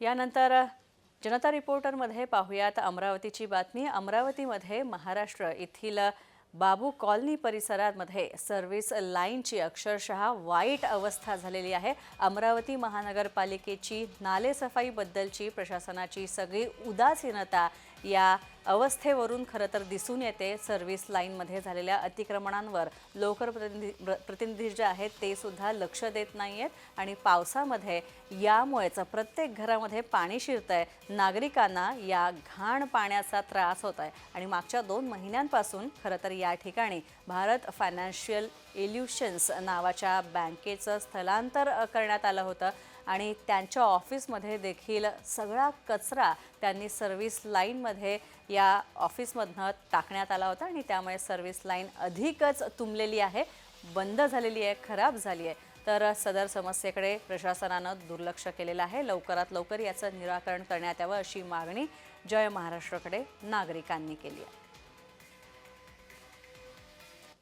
यानंतर जनता रिपोर्टरमध्ये पाहूयात अमरावतीची बातमी. अमरावतीमध्ये महाराष्ट्र येथील बाबू कॉलनी परिसरामध्ये सर्व्हिस लाईनची अक्षरशः वाईट अवस्था झालेली आहे. अमरावती महानगरपालिकेची नालेसफाईबद्दलची प्रशासनाची सगळी उदासीनता या अवस्थेवरून खरं तर दिसून येते सर्व्हिस लाईनमध्ये झालेल्या अतिक्रमणांवर. लोकर प्रतिनिधी प्र- प्रतिनिधी जे आहेत ते सुद्धा लक्ष देत नाही आहेत आणि पावसामध्ये यामुळेच प्रत्येक घरामध्ये पाणी शिरतंय. नागरिकांना या घाण पाण्याचा त्रास होत आहे आणि मागच्या दोन महिन्यांपासून खरं तर या ठिकाणी भारत फायनान्शियल इल्युशन्स नावाच्या बँकेचं स्थलांतर करण्यात आलं होतं. आणि त्यांच्या ऑफिसमध्ये देखील सगळा कचरा त्यांनी सर्व्हिस लाईनमध्ये या ऑफिसमधनं टाकण्यात आला होता आणि त्यामुळे सर्व्हिस लाईन अधिकच तुंबलेली आहे बंद झालेली आहे खराब झाली आहे. तर सदर समस्येकडे प्रशासनानं दुर्लक्ष केलेलं आहे. लवकरात लवकर याचं निराकरण करण्यात यावं अशी मागणी जय महाराष्ट्राकडे नागरिकांनी केली आहे.